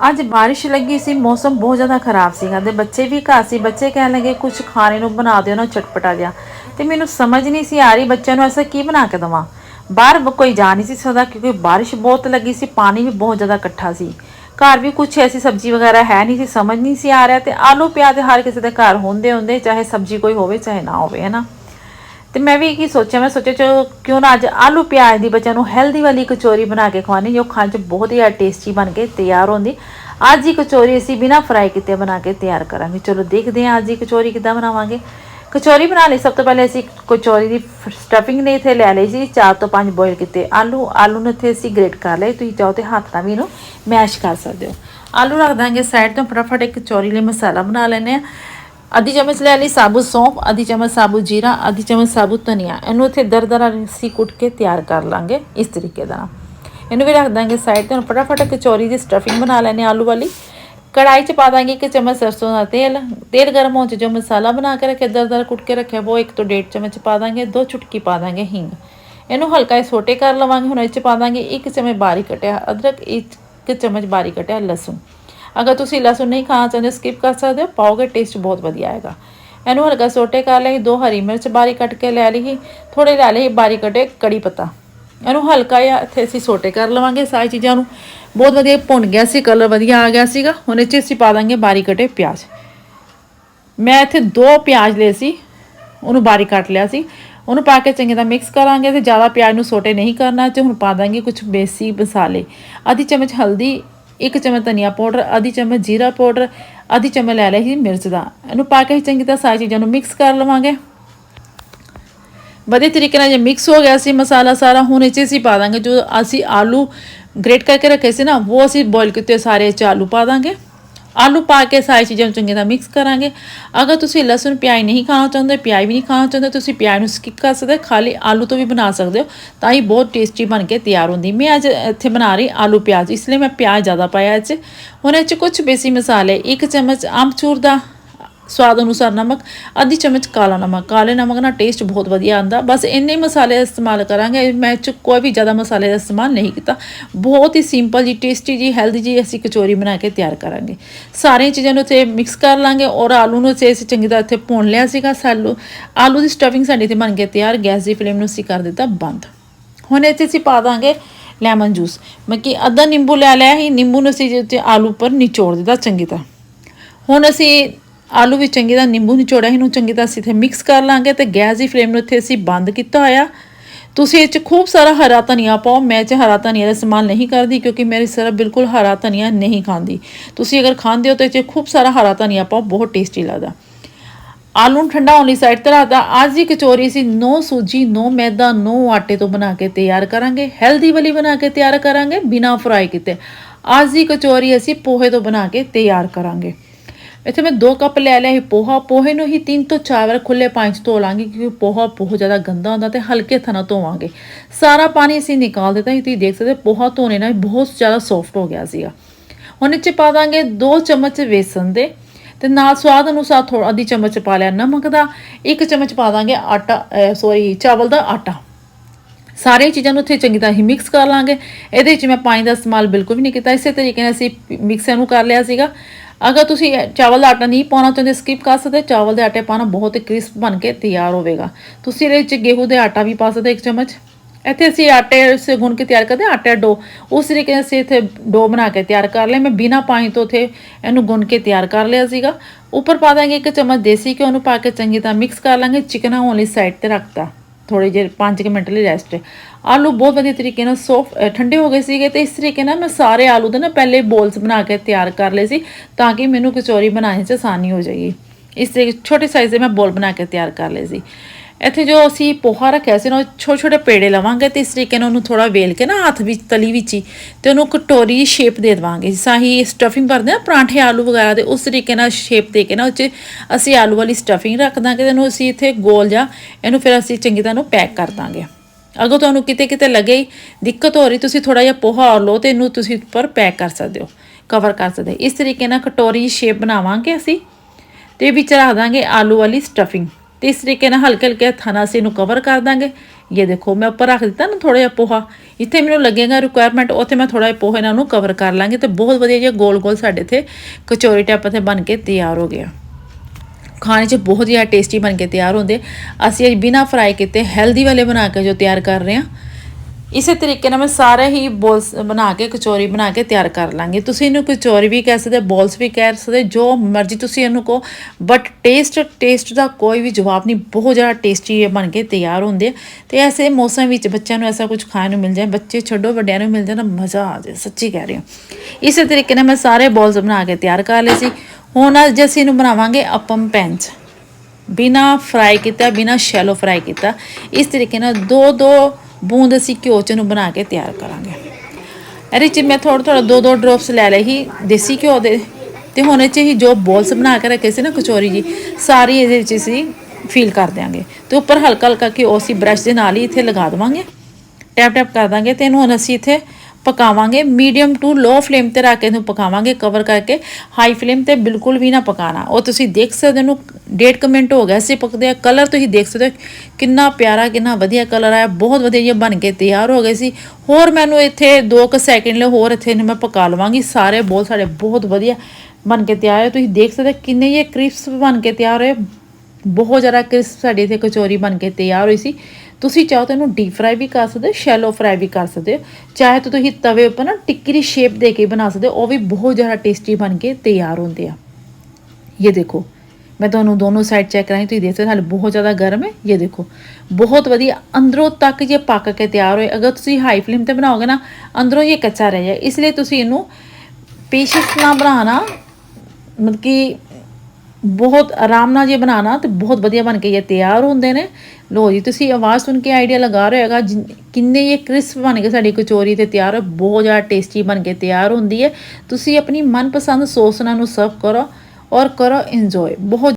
ਅੱਜ ਬਾਰਿਸ਼ ਲੱਗੀ ਸੀ, ਮੌਸਮ ਬਹੁਤ ਜ਼ਿਆਦਾ ਖਰਾਬ ਸੀਗਾ ਤੇ ਬੱਚੇ ਵੀ ਘਰ ਸੀ। ਬੱਚੇ ਕਹਿਣ ਲੱਗੇ ਕੁਝ ਖਾਣੇ ਨੂੰ ਬਣਾ ਦਿਓ ਨਾ, ਚਟਪਟਾ ਜਿਹਾ। ਤੇ ਮੈਨੂੰ ਸਮਝ ਨਹੀਂ ਸੀ ਆ ਰਹੀ ਬੱਚਿਆਂ ਨੂੰ ਐਸਾ ਕੀ ਬਣਾ ਕੇ ਦਵਾਂ। ਬਾਹਰ ਕੋਈ ਜਾ ਨਹੀਂ ਸੀ ਸਕਦਾ ਕਿਉਂਕਿ ਬਾਰਿਸ਼ ਬਹੁਤ ਲੱਗੀ ਸੀ, ਪਾਣੀ ਵੀ ਬਹੁਤ ਜ਼ਿਆਦਾ ਇਕੱਠਾ ਸੀ। ਘਰ ਵੀ ਕੁਝ ਐਸੀ ਸਬਜ਼ੀ ਵਗੈਰਾ ਹੈ ਨਹੀਂ ਸੀ, ਸਮਝ ਨਹੀਂ ਸੀ ਆ ਰਿਹਾ ਤੇ ਆਲੂ ਪਿਆਜ਼ ਹਰ ਕਿਸੇ ਦੇ ਘਰ ਹੁੰਦੇ ਹੁੰਦੇ ਚਾਹੇ ਸਬਜ਼ੀ ਕੋਈ ਹੋਵੇ, ਚਾਹੇ ਨਾ ਹੋਵੇ, ਹੈ ਨਾ? ਤੇ ਮੈਂ ਵੀ ਕੀ ਸੋਚਿਆ, ਮੈਂ ਸੋਚਿਆ, ਚਲੋ ਕਿਉਂ ਨਾ ਅੱਜ ਆਲੂ ਪਿਆਜ਼ ਦੀ ਬੱਚਿਆਂ ਨੂੰ ਹੈਲਦੀ ਵਾਲੀ ਕਚੋਰੀ ਬਣਾ ਕੇ ਖਵਾਣੀ ਜੋ ਖਾਣ ਚ ਬਹੁਤ ਹੀ ਟੇਸਟੀ ਬਣ ਕੇ ਤਿਆਰ ਹੁੰਦੀ ਅੱਜ ਹੀ ਕਚੋਰੀ ਅਸੀਂ ਬਿਨਾ ਫਰਾਈ ਕੀਤੇ ਬਣਾ ਕੇ ਤਿਆਰ ਕਰਾਂਗੇ। ਚਲੋ ਦੇਖਦੇ ਹਾਂ ਅੱਜ ਹੀ ਕਚੋਰੀ ਕਿੱਦਾਂ ਬਣਾਵਾਂਗੇ। ਕਚੋਰੀ ਬਣਾ ਲਈ, ਸਭ ਤੋਂ ਪਹਿਲੇ ਅਸੀਂ ਕਚੋਰੀ ਦੀ ਸਟਫਿੰਗ ਨੇ ਇੱਥੇ ਲੈ ਲਈ ਸੀ, ਚਾਰ ਤੋਂ ਪੰਜ ਬੋਇਲ ਕੀਤੇ ਆਲੂ। ਆਲੂ ਨੂੰ ਇੱਥੇ ਅਸੀਂ ਗ੍ਰੇਟ ਕਰ ਲਏ, ਤੁਸੀਂ ਚਾਹੋ ਤੇ ਹੱਥ ਨਾਲ ਵੀ ਇਹਨੂੰ ਮੈਸ਼ ਕਰ ਸਕਦੇ ਹੋ। ਆਲੂ ਰੱਖ ਦਾਂਗੇ ਸਾਈਡ ਤੋਂ, ਫਟਾਫਟ ਇੱਕ ਕਚੋਰੀ ਲਈ ਮਸਾਲਾ ਬਣਾ ਲੈਂਦੇ ਆ ਅੱਧੀ ਚਮਚ ਲੈ ਲਈ ਸਾਬੁਤ ਸੌਂਫ ਅੱਧੀ ਚਮਚ ਸਾਬੂ ਜੀਰਾ ਅੱਧੀ ਚਮਚ ਸਾਬੂ ਧਨੀਆ ਇਹਨੂੰ ਇੱਥੇ ਦਰਦਰਾ ਸੀ ਕੁੱਟ ਕੇ ਤਿਆਰ ਕਰ ਲਾਂਗੇ ਇਸ ਤਰੀਕੇ ਦਾ ਇਹਨੂੰ ਵੀ ਰੱਖ ਦਾਂਗੇ ਸਾਈਡ ਤੇ ਹੁਣ ਫਟਾਫਟ ਕਚੌਰੀ ਦੀ ਸਟਫਿੰਗ ਬਣਾ ਲੈਣੇ ਆਲੂ ਵਾਲੀ ਕੜਾਈ 'ਚ ਪਾ ਦਾਂਗੇ ਇੱਕ ਚਮਚ ਸਰਸੋਂ ਦਾ ਤੇਲ ਤੇਲ ਗਰਮ ਹੋਣ 'ਚ ਜੋ ਮਸਾਲਾ ਬਣਾ ਕੇ ਰੱਖਿਆ ਦਰਦਰਾ ਕੁੱਟ ਕੇ ਰੱਖਿਆ ਉਹ ਇੱਕ ਤੋਂ ਡੇਢ ਚਮਚ ਪਾ ਦਾਂਗੇ ਦੋ ਚੁਟਕੀ ਪਾ ਦਾਂਗੇ ਹਿੰਗ ਇਹਨੂੰ ਹਲਕਾ ਜਿਹਾ ਸੋਟੇ ਕਰ ਲਵਾਂਗੇ ਹੁਣ ਇਹ 'ਚ ਪਾ ਦਾਂਗੇ ਇੱਕ ਚਮਚ ਬਾਰੀਕ ਕਟਿਆ ਅਦਰਕ ਇੱਕ ਚਮਚ ਬਾਰੀਕ ਕਟਿਆ ਲਸਣ ਅਗਰ ਤੁਸੀਂ ਲਸਣ ਨਹੀਂ ਖਾਣਾ ਚਾਹੁੰਦੇ ਸਕਿਪ ਕਰ ਸਕਦੇ ਹੋ, ਪਾਓਗੇ ਟੇਸਟ ਬਹੁਤ ਵਧੀਆ ਆਏਗਾ। ਇਹਨੂੰ ਹਲਕਾ ਸੋਟੇ ਕਰ ਲਈ, ਦੋ ਹਰੀ ਮਿਰਚ ਬਾਰੀਕ ਕੱਟ ਕੇ ਲੈ ਲਈ ਥੋੜੇ ਲੈ ਲਈ, ਬਾਰੀਕ ਕਟੇ ਕੜੀ ਪੱਤਾ। ਇਹਨੂੰ ਹਲਕਾ ਜਿਹਾ ਇੱਥੇ ਅਸੀਂ ਸੋਟੇ ਕਰ ਲਵਾਂਗੇ, ਸਾਰੀ ਚੀਜ਼ਾਂ ਨੂੰ ਬਹੁਤ ਵਧੀਆ ਭੁੰਨ ਗਿਆ ਸੀ ਕਲਰ ਵਧੀਆ ਆ ਗਿਆ ਸੀਗਾ, ਹੁਣ ਇਹ 'ਚ ਅਸੀਂ ਪਾ ਦਾਂਗੇ ਬਾਰੀਕ ਕਟੇ ਪਿਆਜ਼। ਮੈਂ ਇੱਥੇ ਦੋ ਪਿਆਜ਼ ਲਏ ਸੀ, ਉਹਨੂੰ ਬਾਰੀਕ ਕੱਟ ਲਿਆ ਸੀ। ਉਹਨੂੰ ਪਾ ਕੇ ਚੰਗੀ ਤਰ੍ਹਾਂ ਮਿਕਸ ਕਰਾਂਗੇ ਤੇ ਜ਼ਿਆਦਾ ਪਿਆਜ਼ ਨੂੰ ਸੋਟੇ ਨਹੀਂ ਕਰਨਾ ਤੇ ਹੁਣ ਪਾ ਦਾਂਗੇ ਕੁਝ ਬੇਸੀ ਮਸਾਲੇ। ਅੱਧੀ ਚਮਚ ਹਲਦੀ ਇੱਕ ਚਮਚ ਧਨੀਆ ਪਾਊਡਰ, ਅੱਧੀ ਚਮਚ ਜੀਰਾ ਪਾਊਡਰ, ਅੱਧੀ ਚਮਚ ਲੈ ਲਈ ਸੀ ਮਿਰਚ ਦਾ। ਇਹਨੂੰ ਪਾ ਕੇ ਅਸੀਂ ਚੰਗੀ ਤਰ੍ਹਾਂ ਸਾਰੀ ਚੀਜ਼ਾਂ ਨੂੰ ਮਿਕਸ ਕਰ ਲਵਾਂਗੇ। ਵਧੀਆ ਤਰੀਕੇ ਨਾਲ ਜੇ ਮਿਕਸ ਹੋ ਗਿਆ ਸੀ ਮਸਾਲਾ ਸਾਰਾ, ਹੁਣ ਇਹ 'ਚ ਅਸੀਂ ਪਾ ਦਾਂਗੇ, ਜੋ ਅਸੀਂ ਆਲੂ ਗ੍ਰੇਟ ਕਰਕੇ ਰੱਖੇ ਸੀ ਨਾ, ਉਹ ਅਸੀਂ ਬੋਇਲ ਕੀਤੇ ਸਾਰੇ 'ਚ ਆਲੂ ਪਾ ਦਾਂਗੇ। ਆਲੂ ਪਾ ਕੇ ਸਾਰੀ ਚੀਜ਼ਾਂ ਨੂੰ ਚੰਗੀ ਤਰ੍ਹਾਂ ਮਿਕਸ ਕਰਾਂਗੇ। ਅਗਰ ਤੁਸੀਂ ਲਸਣ, ਪਿਆਜ਼ ਨਹੀਂ ਖਾਣਾ ਚਾਹੁੰਦੇ, ਪਿਆਜ਼ ਵੀ ਨਹੀਂ ਖਾਣਾ ਚਾਹੁੰਦੇ, ਤੁਸੀਂ ਪਿਆਜ਼ ਨੂੰ ਸਕਿਪ ਕਰ ਸਕਦੇ, ਖਾਲੀ ਆਲੂ ਤੋਂ ਵੀ ਬਣਾ ਸਕਦੇ ਹੋ, ਤਾਂ ਹੀ ਬਹੁਤ ਟੇਸਟੀ ਬਣ ਕੇ ਤਿਆਰ ਹੁੰਦੀ। ਮੈਂ ਅੱਜ ਇੱਥੇ ਬਣਾ ਰਹੀ ਆਲੂ ਪਿਆਜ਼, ਇਸ ਲਈ ਮੈਂ ਪਿਆਜ਼ ਜ਼ਿਆਦਾ ਪਾਇਆ ਅੱਜ। ਹੁਣ ਇਹ 'ਚ ਕੁਝ ਬੇਸੀ ਮਸਾਲੇ, ਇੱਕ ਚਮਚ ਆਮਚੂਰ ਦਾ ਸਵਾਦ ਅਨੁਸਾਰ ਨਮਕ, ਅੱਧੀ ਚਮਚ ਕਾਲਾ ਨਮਕ। ਕਾਲੇ ਨਮਕ ਨਾਲ ਟੇਸਟ ਬਹੁਤ ਵਧੀਆ ਆਂਦਾ ਬਸ ਇੰਨੇ ਹੀ ਮਸਾਲੇ ਦਾ ਇਸਤੇਮਾਲ ਕਰਾਂਗੇ। ਮੈਂ ਇਹ 'ਚ ਕੋਈ ਵੀ ਜ਼ਿਆਦਾ ਮਸਾਲੇ ਦਾ ਇਸਤੇਮਾਲ ਨਹੀਂ ਕੀਤਾ। ਬਹੁਤ ਹੀ ਸਿੰਪਲ ਜੀ ਟੇਸਟੀ ਜੀ ਹੈਲਦੀ ਜੀ ਅਸੀਂ ਕਚੋਰੀ ਬਣਾ ਕੇ ਤਿਆਰ ਕਰਾਂਗੇ। ਸਾਰੀਆਂ ਚੀਜ਼ਾਂ ਨੂੰ ਇੱਥੇ ਮਿਕਸ ਕਰ ਲਾਂਗੇ ਔਰ ਆਲੂ ਨੂੰ ਇੱਥੇ ਅਸੀਂ ਚੰਗੀ ਤਰ੍ਹਾਂ ਇੱਥੇ ਭੁੰਨ ਲਿਆ ਸੀਗਾ ਸਾਲੂ। ਆਲੂ ਦੀ ਸਟਫਿੰਗ ਸਾਡੀ ਤੇ ਬਣ ਕੇ ਤਿਆਰ। ਗੈਸ ਦੀ ਫਲੇਮ ਨੂੰ ਅਸੀਂ ਕਰ ਦਿੱਤਾ ਬੰਦ। ਹੁਣ ਇੱਥੇ ਅਸੀਂ ਪਾ ਦਾਂਗੇ ਲੈਮਨ ਜੂਸ ਮੈਂ ਕਿ ਅੱਧਾ ਨਿੰਬੂ ਲੈ ਲਿਆ ਸੀ। ਨਿੰਬੂ ਨੂੰ ਅਸੀਂ ਆਲੂ ਉੱਪਰ ਨਿਚੋੜ ਦਿੱਤਾ ਚੰਗੀ ਤਰ੍ਹਾਂ। ਹੁਣ ਅਸੀਂ ਆਲੂ ਵਿੱਚ ਚੰਗੀ ਤਰ੍ਹਾਂ ਨਿੰਬੂ ਨਿਚੋੜਿਆ ਇਹਨੂੰ ਚੰਗੀ ਤਰ੍ਹਾਂ ਅਸੀਂ ਇੱਥੇ ਮਿਕਸ ਕਰ ਲਾਂਗੇ ਤੇ ਗੈਸ ਦੀ ਫਲੇਮ ਨੂੰ ਇੱਥੇ ਅਸੀਂ ਬੰਦ ਕੀਤਾ ਹੋਇਆ। ਤੁਸੀਂ ਇਹ 'ਚ ਖੂਬ ਸਾਰਾ ਹਰਾ ਧਨੀਆ ਪਾਓ, ਮੈਂ 'ਚ ਹਰਾ ਧਨੀਆ ਦਾ ਇਸਤੇਮਾਲ ਨਹੀਂ ਕਰਦੀ ਕਿਉਂਕਿ ਮੇਰੀ ਸਿਰਫ ਬਿਲਕੁਲ ਹਰਾ ਧਨੀਆ ਨਹੀਂ ਖਾਂਦੀ। ਤੁਸੀਂ ਅਗਰ ਖਾਂਦੇ ਹੋ ਤਾਂ ਇਹ 'ਚ ਖੂਬ ਸਾਰਾ ਹਰਾ ਧਨੀਆ ਪਾਓ, ਬਹੁਤ ਟੇਸਟੀ ਲੱਗਦਾ। ਆਲੂ ਨੂੰ ਠੰਡਾ ਹੋਣ ਲਈ ਸਾਈਡ ਤੇ ਰੱਖਦਾ। ਅੱਜ ਦੀ ਕਚੋਰੀ ਸੀ ਨੋ ਸੂਜੀ, ਨੋ ਮੈਦਾ, ਨੋ ਆਟੇ ਤੋਂ ਬਣਾ ਕੇ ਤਿਆਰ ਕਰਾਂਗੇ। ਹੈਲਦੀ ਵਾਲੀ ਬਣਾ ਕੇ ਤਿਆਰ ਕਰਾਂਗੇ, ਬਿਨਾ ਫਰਾਈ ਕੀਤੇ। ਅੱਜ ਦੀ ਕਚੋਰੀ ਅਸੀਂ ਪੋਹੇ ਤੋਂ ਬਣਾ ਕੇ ਤਿਆਰ ਕਰਾਂਗੇ। ਇੱਥੇ ਮੈਂ ਦੋ ਕੱਪ ਲੈ ਲਿਆ ਸੀ ਪੋਹਾ। ਪੋਹੇ ਨੂੰ ਹੀ ਤਿੰਨ ਤੋਂ ਚਾਰ ਵਾਰ ਖੁੱਲੇ ਪਾਣੀ 'ਚ ਧੋ ਲਾਂਗੇ ਕਿਉਂਕਿ ਪੋਹਾ ਬਹੁਤ ਜ਼ਿਆਦਾ ਗੰਦਾ ਹੁੰਦਾ ਤੇ ਹਲਕੇ ਹੱਥਾਂ ਧੋਵਾਂਗੇ। ਸਾਰਾ ਪਾਣੀ ਅਸੀਂ ਨਿਕਾਲ ਦਿੱਤਾ ਤੁਸੀਂ ਦੇਖ ਸਕਦੇ ਹੋ ਪੋਹਾ ਧੋਣੇ ਨਾਲ ਬਹੁਤ ਜ਼ਿਆਦਾ ਸੌਫਟ ਹੋ ਗਿਆ ਸੀਗਾ। ਹੁਣ ਇਹ 'ਚ ਪਾ ਦਾਂਗੇ 2 ਚਮਚ ਵੇਸਣ ਦੇ ਤੇ ਨਾਲ ਸਵਾਦ ਅਨੁਸਾਰ ਥੋੜਾ ਅੱਧੀ ਚਮਚ ਪਾ ਲਿਆ ਨਮਕ ਦਾ। ਇੱਕ ਚਮਚ ਪਾ ਦਾਂਗੇ ਆਟਾ ਸੋਰੀ ਚਾਵਲ ਦਾ ਆਟਾ। ਸਾਰੀਆਂ ਚੀਜ਼ਾਂ ਨੂੰ ਉੱਥੇ ਚੰਗੀ ਤਰ੍ਹਾਂ ਹੀ ਮਿਕਸ ਕਰ ਲਾਂਗੇ। ਇਹਦੇ ਵਿੱਚ ਮੈਂ ਪਾਣੀ ਦਾ ਇਸਤੇਮਾਲ ਬਿਲਕੁਲ ਵੀ ਨਹੀਂ ਕੀਤਾ। ਇਸੇ ਤਰੀਕੇ ਨਾਲ ਅਸੀਂ ਮਿਕਸਰ ਨੂੰ ਕਰ ਲਿਆ ਸੀਗਾ। ਅਗਰ ਤੁਸੀਂ ਚਾਵਲ ਦਾ ਆਟਾ ਨਹੀਂ ਪਾਉਣਾ ਚਾਹੁੰਦੇ ਸਕਿਪ ਕਰ ਸਕਦੇ ਚਾਵਲ ਦੇ ਆਟੇ ਪਾਣਾ ਬਹੁਤ ਹੀ ਕ੍ਰਿਸਪ ਬਣ ਕੇ ਤਿਆਰ ਹੋਵੇਗਾ। ਤੁਸੀਂ ਇਹਦੇ ਵਿੱਚ ਗੇਹੂ ਦੇ ਆਟਾ ਵੀ ਪਾ ਸਕਦੇ ਇੱਕ ਚਮਚ। ਇੱਥੇ ਅਸੀਂ ਆਟੇ ਸੇ ਗੁੰਨ ਕੇ ਤਿਆਰ ਕਰਦੇ ਹਾਂ, ਆਟਾ ਡੋ। ਉਸ ਤਰੀਕੇ ਨਾਲ ਅਸੀਂ ਇੱਥੇ ਡੋ ਬਣਾ ਕੇ ਤਿਆਰ ਕਰ ਲਿਆ। ਮੈਂ ਬਿਨਾ ਪਾਣੀ ਤੋਂ ਇੱਥੇ ਇਹਨੂੰ ਗੁੰਨ ਕੇ ਤਿਆਰ ਕਰ ਲਿਆ ਸੀਗਾ। ਉੱਪਰ ਪਾ ਦਾਂਗੇ ਇੱਕ ਚਮਚ ਦੇਸੀ ਘਿਓ ਨੂੰ ਪਾ ਕੇ ਚੰਗੀ ਤਰ੍ਹਾਂ ਮਿਕਸ ਕਰ ਲਾਂਗੇ। ਚਿਕਨ ਹੋਣ ਲਈ ਸਾਈਡ ਤੇ ਰੱਖਤਾ। ਥੋੜੇ ਜਿਹੇ 5 ਮਿੰਟ ਲਈ ਰੈਸਟ ਆਲੂ ਬਹੁਤ ਵਧੀਆ ਤਰੀਕੇ ਨਾਲ ਸੌਫਟ ਠੰਡੇ ਹੋ ਗਏ ਸੀਗੇ ਤੇ ਇਸ ਤਰੀਕੇ ਨਾਲ ਮੈਂ ਸਾਰੇ ਆਲੂ ਦੇ ਨਾ ਪਹਿਲੇ ਬੋਲਸ ਬਣਾ ਕੇ ਤਿਆਰ ਕਰ ਲਏ ਸੀ ਤਾਂ ਕਿ ਮੈਨੂੰ ਕਚੌਰੀ ਬਣਾਉਣ 'ਚ ਆਸਾਨੀ ਹੋ ਜਾਏਗੀ। ਇਸ ਤਰੀਕੇ ਛੋਟੇ ਸਾਈਜ਼ ਦੇ ਮੈਂ ਬੋਲ ਬਣਾ ਕੇ ਤਿਆਰ ਕਰ ਲਏ ਸੀ। ਇੱਥੇ ਜੋ ਅਸੀਂ ਪੋਹਾ ਰੱਖਿਆ ਸੀ ਨਾ, ਉਹ ਛੋਟੇ ਛੋਟੇ ਪੇੜੇ ਲਵਾਂਗੇ ਤੇ ਇਸ ਤਰੀਕੇ ਨਾਲ ਉਹਨੂੰ ਥੋੜਾ ਵੇਲ ਕੇ ਨਾ ਹੱਥ ਵਿੱਚ, ਤਲੀ ਵਿੱਚ ਹੀ ਤੇ ਉਹਨੂੰ ਕਟੋਰੀ ਸ਼ੇਪ ਦੇ ਦੇਵਾਂਗੇ। ਜਿਸ ਸਟਫਿੰਗ ਭਰਦੇ ਆ ਪਰਾਂਠੇ, ਆਲੂ ਵਗੈਰਾ ਦੇ, ਉਸ ਤਰੀਕੇ ਨਾਲ ਸ਼ੇਪ ਦੇ ਕੇ ਨਾ ਉਹ 'ਚ ਅਸੀਂ ਆਲੂ ਵਾਲੀ ਸਟਫਿੰਗ ਰੱਖ ਦਾਂਗੇ ਤੇ ਇਹਨੂੰ ਅਸੀਂ ਇੱਥੇ ਗੋਲ ਜਾਂ ਇਹਨੂੰ ਫਿਰ ਅਸੀਂ ਚੰਗੀ ਤਰ੍ਹਾਂ ਨੂੰ ਪੈਕ ਕਰ ਦਾਂਗੇ। ਅਗਰ ਤੁਹਾਨੂੰ ਕਿਤੇ ਕਿਤੇ ਲੱਗੇ ਹੀ ਦਿੱਕਤ ਹੋ ਰਹੀ, ਤੁਸੀਂ ਥੋੜਾ ਜਿਹਾ ਪੋਹਾ ਔਰ ਲਓ ਤੇ ਇਹਨੂੰ ਤੁਸੀਂ ਉੱਪਰ ਪੈਕ ਕਰ ਸਕਦੇ ਹੋ ਕਵਰ ਕਰ ਸਕਦੇ ਇਸ ਤਰੀਕੇ ਨਾਲ ਕਟੋਰੀ ਸ਼ੇਪ ਬਣਾਵਾਂਗੇ ਅਸੀਂ ਤੇ ਵਿੱਚ ਰੱਖ ਦਾਂਗੇ ਆਲੂ ਵਾਲੀ ਸਟਫਿੰਗ ਤੇ ਇਸ ਤਰੀਕੇ ਨਾਲ ਹਲਕੇ ਹਲਕੇ ਹੱਥਾਂ ਨਾਲ ਅਸੀਂ ਇਹਨੂੰ ਕਵਰ ਕਰ ਦਾਂਗੇ। ਇਹ ਦੇਖੋ, ਮੈਂ ਉੱਪਰ ਰੱਖ ਦਿੱਤਾ ਨਾ ਥੋੜਾ ਜਿਹਾ ਪੋਹਾ। ਇੱਥੇ ਮੈਨੂੰ ਲੱਗੇਗਾ ਰਿਕੁਆਇਰਮੈਂਟ ਉੱਥੇ ਮੈਂ ਥੋੜਾ ਜਿਹਾ ਪੋਹਾ ਇਹਨਾਂ ਨੂੰ ਕਵਰ ਕਰ ਲਾਂਗੀ ਤੇ ਬਹੁਤ ਵਧੀਆ ਜਿਹਾ ਗੋਲ ਗੋਲ ਸਾਡੇ ਇੱਥੇ ਕਚੋਰੀ ਟਾਈਪ 'ਤੇ ਬਣ ਕੇ ਤਿਆਰ ਹੋ ਗਿਆ। ਖਾਣੇ 'ਚ ਬਹੁਤ ਜ਼ਿਆਦਾ ਟੇਸਟੀ ਬਣ ਕੇ ਤਿਆਰ ਹੁੰਦੇ। ਅਸੀਂ ਅੱਜ ਬਿਨਾ ਫਰਾਈ ਕੀਤੇ ਹੈਲਦੀ ਵਾਲੇ ਬਣਾ ਕੇ ਜੋ ਤਿਆਰ ਕਰ ਰਹੇ ਹਾਂ, ਇਸੇ ਤਰੀਕੇ ਨਾਲ ਮੈਂ ਸਾਰੇ ਹੀ ਬੋਲਸ ਬਣਾ ਕੇ, ਕਚੌਰੀ ਬਣਾ ਕੇ ਤਿਆਰ ਕਰ ਲਾਂਗੀ। ਤੁਸੀਂ ਇਹਨੂੰ ਕਚੌਰੀ ਵੀ ਕਹਿ ਸਕਦੇ ਬੋਲਸ ਵੀ ਕਹਿ ਸਕਦੇ, ਜੋ ਮਰਜ਼ੀ ਤੁਸੀਂ ਇਹਨੂੰ ਕਹੋ ਬਟ ਟੇਸਟ ਟੇਸਟ ਦਾ ਕੋਈ ਵੀ ਜਵਾਬ ਨਹੀਂ, ਬਹੁਤ ਜ਼ਿਆਦਾ ਟੇਸਟੀ ਇਹ ਬਣ ਕੇ ਤਿਆਰ ਹੁੰਦੇ। ਆ ਤੇ ਐਸੇ ਮੌਸਮ ਵਿੱਚ ਬੱਚਿਆਂ ਨੂੰ ਐਸਾ ਕੁਝ ਖਾਣ ਨੂੰ ਮਿਲ ਜਾਏ, ਬੱਚੇ ਛੱਡੋ, ਵੱਡਿਆਂ ਨੂੰ ਮਿਲ ਜਾਏ ਨਾ ਮਜ਼ਾ ਆ ਜਾਏ, ਸੱਚੀ ਕਹਿ ਰਹੀ ਹਾਂ। ਇਸੇ ਤਰੀਕੇ ਨਾਲ ਮੈਂ ਸਾਰੇ ਬੋਲਸ ਬਣਾ ਕੇ ਤਿਆਰ ਕਰ ਲਏ ਸੀ। ਹੁਣ ਅੱਜ ਅਸੀਂ ਇਹਨੂੰ ਬਣਾਵਾਂਗੇ ਅਪਮ ਪੈਂਚ ਬਿਨਾ ਫਰਾਈ ਕੀਤਾ, ਬਿਨਾ ਸ਼ੈਲੋ ਫਰਾਈ ਕੀਤਾ, ਇਸ ਤਰੀਕੇ ਨਾਲ ਦੋ ਦੋ ਬੂੰਦ ਅਸੀਂ ਘਿਓ ਚ ਨੂੰ ਬਣਾ ਕੇ ਤਿਆਰ ਕਰਾਂਗੇ। ਇਹਦੇ ਚ ਮੈਂ ਥੋੜਾ ਥੋੜਾ ਦੋ ਦੋ ਡ੍ਰੌਪਸ ਲੈ ਲਏ ਹੀ ਦੇਸੀ ਘਿਓ ਦੇ। ਤੇ ਹੁਣ ਇਹ ਚ ਹੀ ਜੋ ਬੋਲਸ ਬਣਾ ਕੇ ਰੱਖੇ ਸੀ ਨਾ ਕਚੋਰੀ ਜੀ, ਸਾਰੀ ਇਹਦੇ ਵਿੱਚ ਅਸੀਂ ਫੀਲ ਕਰ ਦਿਆਂਗੇ। ਤੇ ਉੱਪਰ ਹਲਕਾ ਹਲਕਾ ਘਿਓ ਅਸੀਂ ਬ੍ਰਸ਼ ਦੇ ਨਾਲ ਹੀ ਇੱਥੇ ਲਗਾ ਦੇਵਾਂਗੇ। ਟੈਪ ਟੈਪ ਕਰ ਦਾਂਗੇ ਤੇ ਇਹਨੂੰ ਹੁਣ ਅਸੀਂ ਇੱਥੇ ਪਕਾਵਾਂਗੇ ਮੀਡੀਅਮ ਟੂ ਲੋ ਫਲੇਮ ਤੇ ਰੱਖ ਕੇ ਇਹਨੂੰ ਪਕਾਵਾਂਗੇ ਕਵਰ ਕਰਕੇ ਹਾਈ ਫਲੇਮ ਤੇ ਬਿਲਕੁਲ ਵੀ ਨਾ ਪਕਾਣਾ। ਉਹ ਤੁਸੀਂ ਦੇਖ ਸਕਦੇ ਹੋ ਡੇਢ ਕੁ ਮਿੰਟ ਹੋ ਗਿਆ ਸੀ ਪਕਦੇ ਆ। ਕਲਰ ਤੁਸੀਂ ਦੇਖ ਸਕਦੇ ਹੋ, ਕਿੰਨਾ ਪਿਆਰਾ, ਕਿੰਨਾ ਵਧੀਆ ਕਲਰ ਆਇਆ। ਬਹੁਤ ਵਧੀਆ ਜਿਹਾ ਬਣ ਕੇ ਤਿਆਰ ਹੋ ਗਏ ਸੀ। ਹੋਰ ਮੈਨੂੰ ਇੱਥੇ 2 ਕੁ ਸੈਕਿੰਡ ਲਈ ਹੋਰ ਇੱਥੇ ਇਹਨੂੰ ਮੈਂ ਪਕਾ ਲਵਾਂਗੀ। ਸਾਰੇ ਬਹੁਤ ਸਾਡੇ ਬਹੁਤ ਵਧੀਆ ਬਣ ਕੇ ਤਿਆਰ ਹੋਏ। ਤੁਸੀਂ ਦੇਖ ਸਕਦੇ ਹੋ, ਕਿੰਨੇ ਇਹ ਕ੍ਰਿਸਪ ਬਣ ਕੇ ਤਿਆਰ ਹੋਏ। ਬਹੁਤ ਜ਼ਿਆਦਾ ਕ੍ਰਿਸਪ ਸਾਡੀ ਇੱਥੇ ਕਚੌਰੀ ਬਣ ਕੇ ਤਿਆਰ ਹੋਈ ਸੀ। ਤੁਸੀਂ ਚਾਹੋ ਤਾਂ ਇਹਨੂੰ ਡੀਪ ਫਰਾਈ ਵੀ ਕਰ ਸਕਦੇ ਹੋ ਸ਼ੈਲੋ ਫਰਾਈ ਵੀ ਕਰ ਸਕਦੇ ਹੋ। ਚਾਹੇ ਤਾਂ ਤੁਸੀਂ ਤਵੇ ਉੱਪਰ ਨਾ ਟਿੱਕੀ ਦੀ ਸ਼ੇਪ ਦੇ ਕੇ ਬਣਾ ਸਕਦੇ ਹੋ, ਉਹ ਵੀ ਬਹੁਤ ਜ਼ਿਆਦਾ ਟੇਸਟੀ ਬਣ ਕੇ ਤਿਆਰ ਹੁੰਦੇ ਆ। ਇਹ ਦੇਖੋ, ਮੈਂ ਤੁਹਾਨੂੰ ਦੋਨੋਂ ਸਾਈਡ ਚੈੱਕ ਕਰਾਈ ਤੁਸੀਂ ਦੇਖ ਸਕਦੇ ਹਾਲੇ ਬਹੁਤ ਜ਼ਿਆਦਾ ਗਰਮ ਹੈ। ਇਹ ਦੇਖੋ, ਬਹੁਤ ਵਧੀਆ ਅੰਦਰੋਂ ਤੱਕ ਜੇ ਪੱਕ ਕੇ ਤਿਆਰ ਹੋਏ। ਅਗਰ ਤੁਸੀਂ ਹਾਈ ਫਲੇਮ ਤੇ ਬਣਾਓਗੇ ਨਾ, ਅੰਦਰੋਂ ਇਹ ਕੱਚਾ ਰਹਿ ਜਾਏ। ਇਸ ਲਈ ਤੁਸੀਂ ਇਹਨੂੰ ਪੇਸ਼ੈਂਸ ਨਾ ਬਣਾਉਣਾ, ਮਤਲਬ ਕਿ ਬਹੁਤ ਆਰਾਮ ਨਾਲ ਜੇ ਬਣਾਣਾ ਤੇ ਬਹੁਤ ਵਧੀਆ ਬਣ ਕੇ ਇਹ ਤਿਆਰ ਹੁੰਦੇ ਨੇ। ਲੋ ਜੀ, ਤੁਸੀਂ ਆਵਾਜ਼ ਸੁਣ ਕੇ ਆਈਡੀਆ ਲਗਾ ਰਹੇ ਹੋਗਾ ਕਿੰਨੇ ਇਹ ਕ੍ਰਿਸਪ ਬਣ ਕੇ ਸਾਡੀ ਕਚੋਰੀ ਤੇ ਤਿਆਰ ਹੋ ਬਹੁਤ ਜ਼ਿਆਦਾ ਟੇਸਟੀ ਬਣ ਕੇ ਤਿਆਰ ਹੁੰਦੀ ਹੈ। ਤੁਸੀਂ ਆਪਣੀ ਮਨਪਸੰਦ ਸੌਸ ਨਾਲ ਨੂੰ ਸਰਵ ਕਰੋ ਔਰ ਕਰੋ ਇੰਜੋਏ ਬਹੁਤ